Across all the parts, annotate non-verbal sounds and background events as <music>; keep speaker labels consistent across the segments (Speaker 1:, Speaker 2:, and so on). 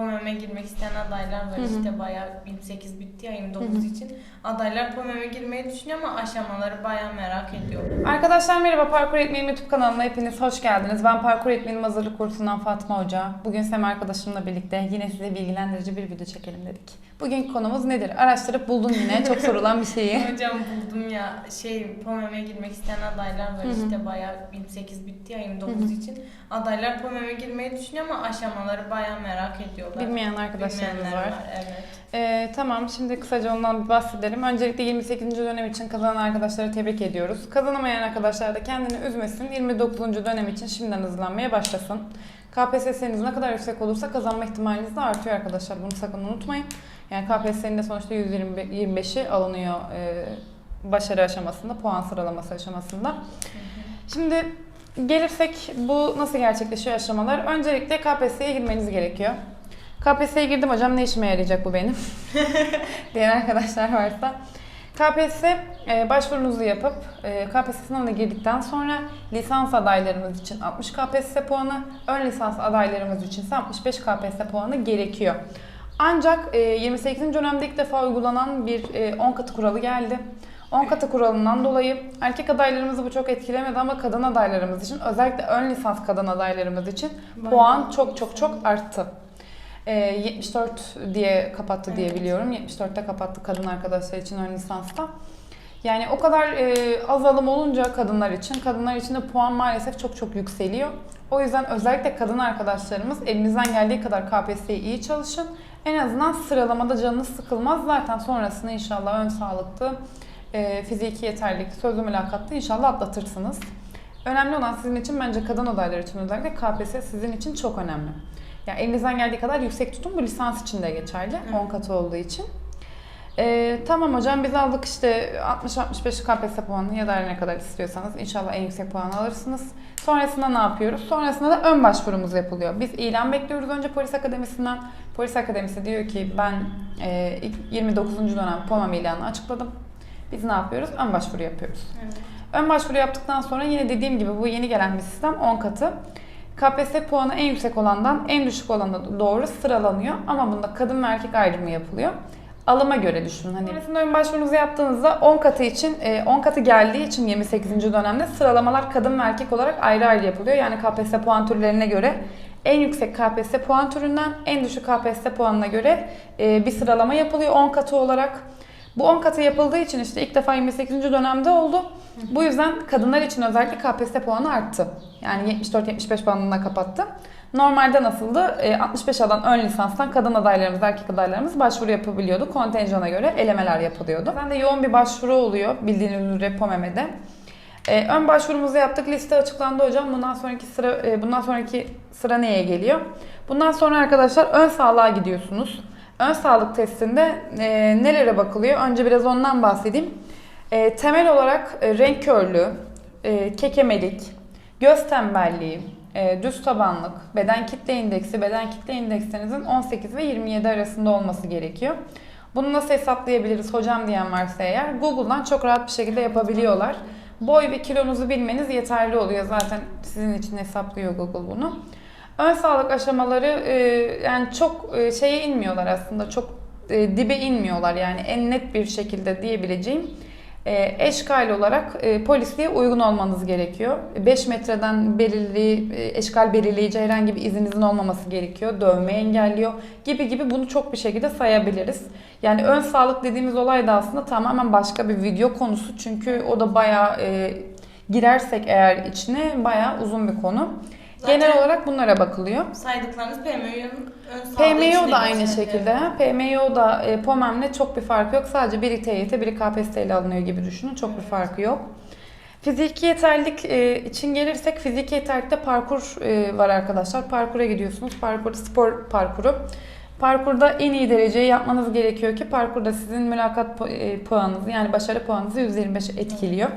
Speaker 1: POMEM'e girmek isteyen adaylar var. İşte bayağı 1008 bitti ya 29 için. Adaylar POMEM'e girmeyi düşünüyor ama aşamaları bayağı merak ediyor.
Speaker 2: Arkadaşlar merhaba Parkur Eğitmenim YouTube kanalına hepiniz hoş geldiniz. Ben Parkur Eğitmenim Hazırlık Kursu'ndan Fatma Hoca. Bugün Sem arkadaşımla birlikte yine size bilgilendirici bir video çekelim dedik. Bugünkü konumuz nedir? Araştırıp buldum yine çok sorulan bir şeyi. <laughs>
Speaker 1: Hocam buldum ya şey POMEM'e girmek isteyen adaylar var. İşte bayağı 1008 bitti ya 29 için. Adaylar POMEM'e girmeyi düşünüyor ama aşamaları bayağı merak ediyorlar.
Speaker 2: Bilmeyen arkadaşlarımız
Speaker 1: Bilmeyenler
Speaker 2: var.
Speaker 1: Evet.
Speaker 2: Ee, tamam şimdi kısaca ondan bir bahsedelim. Öncelikle 28. dönem için kazanan arkadaşları tebrik ediyoruz. Kazanamayan arkadaşlar da kendini üzmesin. 29. dönem için şimdiden hazırlanmaya başlasın. KPSS'niz ne kadar yüksek olursa kazanma ihtimaliniz de artıyor arkadaşlar. Bunu sakın unutmayın. Yani KPSS'nin de sonuçta 125'i alınıyor e, başarı aşamasında, puan sıralaması aşamasında. Şimdi gelirsek bu nasıl gerçekleşiyor aşamalar? Öncelikle KPSS'ye girmeniz gerekiyor. KPSS'ye girdim hocam ne işime yarayacak bu benim? <laughs> diyen arkadaşlar varsa. KPSS e, başvurunuzu yapıp e, KPSS sınavına girdikten sonra lisans adaylarımız için 60 KPSS puanı, ön lisans adaylarımız için ise 65 KPSS puanı gerekiyor. Ancak e, 28. dönemde ilk defa uygulanan bir e, 10 katı kuralı geldi. 10 katı kuralından dolayı erkek adaylarımızı bu çok etkilemedi ama kadın adaylarımız için özellikle ön lisans kadın adaylarımız için puan çok çok çok arttı. E, 74 diye kapattı diye biliyorum. 74'te kapattı kadın arkadaşlar için ön lisansta. Yani o kadar e, az alım olunca kadınlar için, kadınlar için de puan maalesef çok çok yükseliyor. O yüzden özellikle kadın arkadaşlarımız elinizden geldiği kadar KPSS'ye iyi çalışın. En azından sıralamada canınız sıkılmaz. Zaten sonrasında inşallah ön sağlıklı, e, fiziki yeterlilik, sözlü mülakatta inşallah atlatırsınız. Önemli olan sizin için bence kadın adaylar için özellikle KPSS sizin için çok önemli. Yani elinizden geldiği kadar yüksek tutun. Bu lisans için de geçerli. 10 katı olduğu için. Ee, tamam hocam biz aldık işte 60-65 KPSS puanı ya da ne kadar istiyorsanız inşallah en yüksek puanı alırsınız. Sonrasında ne yapıyoruz? Sonrasında da ön başvurumuz yapılıyor. Biz ilan bekliyoruz önce polis akademisinden. Polis akademisi diyor ki ben e, ilk 29. dönem POMAM ilanını açıkladım. Biz ne yapıyoruz? Ön başvuru yapıyoruz.
Speaker 1: Evet.
Speaker 2: Ön başvuru yaptıktan sonra yine dediğim gibi bu yeni gelen bir sistem 10 katı. KPSS puanı en yüksek olandan en düşük olana doğru sıralanıyor ama bunda kadın ve erkek ayrımı yapılıyor. Alıma göre düşünün. Hani sonrasında ön başvurunuzu yaptığınızda 10 katı için e, 10 katı geldiği için 28. dönemde sıralamalar kadın ve erkek olarak ayrı ayrı yapılıyor. Yani KPSS puan türlerine göre en yüksek KPSS puan türünden en düşük KPSS puanına göre e, bir sıralama yapılıyor 10 katı olarak. Bu 10 katı yapıldığı için işte ilk defa 28. dönemde oldu. Bu yüzden kadınlar için özellikle KPSS puanı arttı. Yani 74-75 puanına kapattı. Normalde nasıldı? E, 65 alan ön lisanstan kadın adaylarımız, erkek adaylarımız başvuru yapabiliyordu. Kontenjana göre elemeler yapılıyordu. Ben de yoğun bir başvuru oluyor bildiğiniz üzere POMEM'de. E, ön başvurumuzu yaptık. Liste açıklandı hocam. Bundan sonraki sıra e, bundan sonraki sıra neye geliyor? Bundan sonra arkadaşlar ön sağlığa gidiyorsunuz. Ön sağlık testinde e, nelere bakılıyor? Önce biraz ondan bahsedeyim. E, temel olarak e, renk körlüğü, e, kekemelik, göz tembelliği, e, düz tabanlık, beden kitle indeksi, beden kitle indekslerinizin 18 ve 27 arasında olması gerekiyor. Bunu nasıl hesaplayabiliriz hocam diyen varsa eğer Google'dan çok rahat bir şekilde yapabiliyorlar. Boy ve kilonuzu bilmeniz yeterli oluyor. Zaten sizin için hesaplıyor Google bunu. Ön sağlık aşamaları e, yani çok e, şeye inmiyorlar aslında. Çok e, dibe inmiyorlar yani en net bir şekilde diyebileceğim. E, eşkal olarak e, polisliğe uygun olmanız gerekiyor. 5 metreden belirli, e, eşkal belirleyici herhangi bir izinizin olmaması gerekiyor. Dövme engelliyor gibi gibi bunu çok bir şekilde sayabiliriz. Yani ön sağlık dediğimiz olay da aslında tamamen başka bir video konusu. Çünkü o da bayağı girersek eğer içine bayağı uzun bir konu.
Speaker 1: Zaten-
Speaker 2: Genel olarak bunlara bakılıyor.
Speaker 1: Saydıklarınız PMO'nun ön
Speaker 2: PMO da aynı şekilde. PMO da e, POMEM'le çok bir farkı yok. Sadece biri TYT, biri KPSS ile alınıyor gibi düşünün. Çok bir farkı yok. Fiziki yeterlilik e, için gelirsek fiziki yeterlilikte parkur e, var arkadaşlar. Parkura gidiyorsunuz. Parkur spor parkuru. Parkurda en iyi dereceyi yapmanız gerekiyor ki parkurda sizin mülakat e, puanınızı yani başarı puanınızı 125 etkiliyor.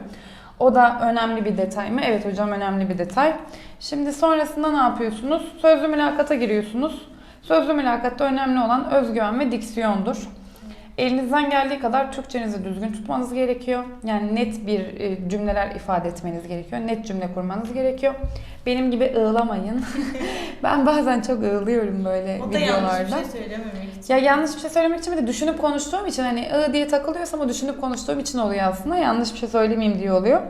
Speaker 2: O da önemli bir detay mı? Evet hocam önemli bir detay. Şimdi sonrasında ne yapıyorsunuz? Sözlü mülakata giriyorsunuz. Sözlü mülakatta önemli olan özgüven ve diksiyondur. Elinizden geldiği kadar Türkçenizi düzgün tutmanız gerekiyor. Yani net bir e, cümleler ifade etmeniz gerekiyor. Net cümle kurmanız gerekiyor. Benim gibi ığlamayın. <laughs> ben bazen çok ığlıyorum böyle
Speaker 1: O da
Speaker 2: videolarda.
Speaker 1: yanlış bir şey söylememek için.
Speaker 2: Ya yanlış bir şey söylemek için bir de düşünüp konuştuğum için hani ı diye takılıyorsam o düşünüp konuştuğum için oluyor aslında. Yanlış bir şey söylemeyeyim diye oluyor.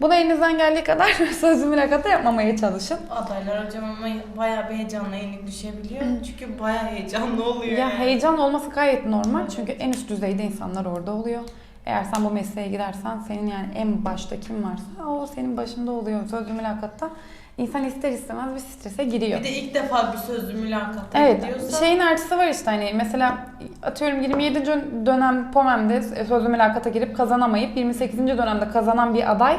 Speaker 2: Bunu elinizden geldiği kadar <laughs> sözlü mülakatta yapmamaya çalışın.
Speaker 1: Adaylar hocam ama bayağı bir heyecanla yenik düşebiliyor. Çünkü bayağı heyecanlı oluyor.
Speaker 2: Ya heyecan olması gayet normal çünkü en üst düzeyde insanlar orada oluyor. Eğer sen bu mesleğe girersen senin yani en başta kim varsa o senin başında oluyor. Sözlü mülakatta insan ister istemez bir strese giriyor.
Speaker 1: Bir de ilk defa bir sözlü mülakata
Speaker 2: Evet,
Speaker 1: gidiyorsa
Speaker 2: şeyin artısı var işte hani mesela atıyorum 27. dön- dönem POMEM'de sözlü mülakata girip kazanamayıp 28. dönemde kazanan bir aday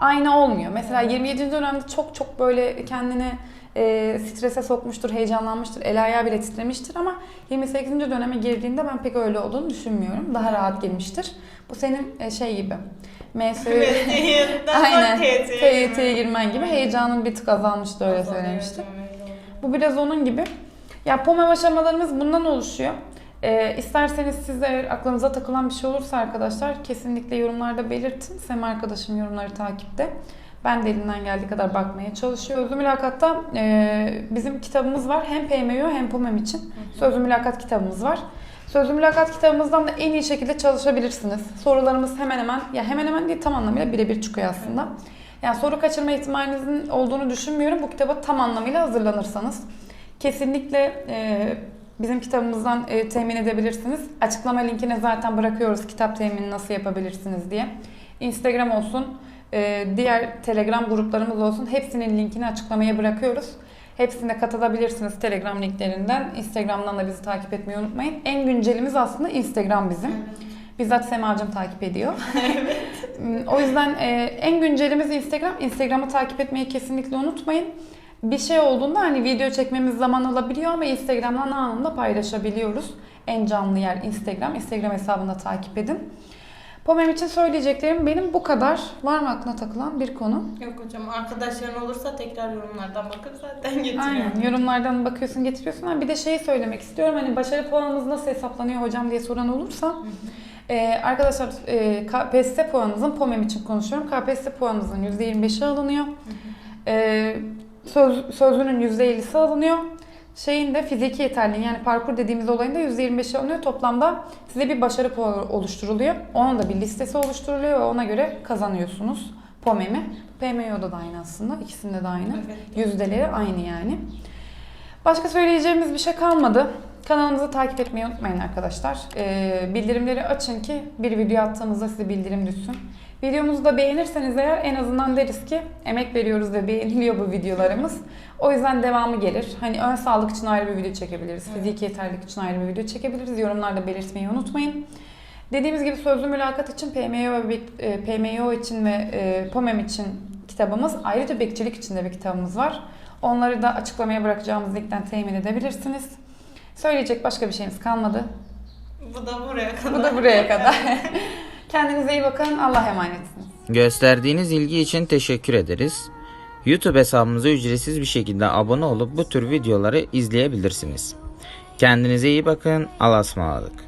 Speaker 2: aynı olmuyor. Mesela 27. dönemde çok çok böyle kendini e, strese sokmuştur, heyecanlanmıştır, el ayağı bile titremiştir ama 28. döneme girdiğinde ben pek öyle olduğunu düşünmüyorum. Daha rahat girmiştir. Bu senin e, şey gibi. MSÜ <laughs> Aynen.
Speaker 1: TYT'ye
Speaker 2: girmen gibi heyecanın bir tık azalmıştı öyle
Speaker 1: Azalıyor,
Speaker 2: söylemişti.
Speaker 1: evet, öyle oldu.
Speaker 2: Bu biraz onun gibi. Ya POMEM aşamalarımız bundan oluşuyor. Ee, isterseniz siz de aklınıza takılan bir şey olursa arkadaşlar kesinlikle yorumlarda belirtin. Sem arkadaşım yorumları takipte. Ben de elimden geldiği kadar bakmaya çalışıyor. Sözlü mülakatta e, bizim kitabımız var. Hem PMU hem POMEM için. Sözlü mülakat kitabımız var. Sözlü mülakat kitabımızdan da en iyi şekilde çalışabilirsiniz. Sorularımız hemen hemen, ya hemen hemen değil tam anlamıyla birebir çıkıyor aslında. Yani soru kaçırma ihtimalinizin olduğunu düşünmüyorum. Bu kitaba tam anlamıyla hazırlanırsanız. Kesinlikle e, bizim kitabımızdan e, temin edebilirsiniz. Açıklama linkine zaten bırakıyoruz kitap temini nasıl yapabilirsiniz diye. Instagram olsun, e, diğer Telegram gruplarımız olsun. Hepsinin linkini açıklamaya bırakıyoruz. Hepsine katılabilirsiniz Telegram linklerinden. Instagram'dan da bizi takip etmeyi unutmayın. En güncelimiz aslında Instagram bizim. Bizzat Semacım takip ediyor. <laughs> Hmm, o yüzden e, en güncelimiz Instagram. Instagram'ı takip etmeyi kesinlikle unutmayın. Bir şey olduğunda hani video çekmemiz zaman alabiliyor ama Instagram'dan anında paylaşabiliyoruz. En canlı yer Instagram. Instagram hesabını da takip edin. Pomem için söyleyeceklerim benim bu kadar. Var mı aklına takılan bir konu?
Speaker 1: Yok hocam arkadaşların olursa tekrar yorumlardan bakıp zaten getiriyorum.
Speaker 2: Aynen. Yorumlardan bakıyorsun getiriyorsun. Ha, bir de şeyi söylemek istiyorum. Hani başarı puanımız nasıl hesaplanıyor hocam diye soran olursa. Ee, arkadaşlar e, KPSS puanınızın POMEM için konuşuyorum. KPSS puanınızın %25'i alınıyor. Ee, söz, sözlünün %50'si alınıyor. Şeyin de fiziki yeterliğin yani parkur dediğimiz olayın da %25'i alınıyor. Toplamda size bir başarı puanı oluşturuluyor. Onun da bir listesi oluşturuluyor ve ona göre kazanıyorsunuz POMEM'i. PMYO'da da aynı aslında. İkisinde de aynı.
Speaker 1: Evet.
Speaker 2: Yüzdeleri aynı yani. Başka söyleyeceğimiz bir şey kalmadı. Kanalımızı takip etmeyi unutmayın arkadaşlar. Ee, bildirimleri açın ki bir video attığımızda size bildirim düşsün. Videomuzu da beğenirseniz eğer en azından deriz ki emek veriyoruz ve beğeniliyor bu videolarımız. O yüzden devamı gelir. Hani ön sağlık için ayrı bir video çekebiliriz.
Speaker 1: Evet.
Speaker 2: Fiziki yeterlilik için ayrı bir video çekebiliriz. Yorumlarda belirtmeyi unutmayın. Dediğimiz gibi sözlü mülakat için PMO, ve e, PMO için ve e, POMEM için kitabımız. Ayrıca bekçilik için de bir kitabımız var. Onları da açıklamaya bırakacağımız linkten temin edebilirsiniz. Söyleyecek başka bir şeyimiz kalmadı.
Speaker 1: Bu da buraya kadar.
Speaker 2: Bu da buraya kadar. <laughs> Kendinize iyi bakın. Allah'a emanetsiniz.
Speaker 3: Gösterdiğiniz ilgi için teşekkür ederiz. YouTube hesabımıza ücretsiz bir şekilde abone olup bu tür videoları izleyebilirsiniz. Kendinize iyi bakın. Allah'a ısmarladık.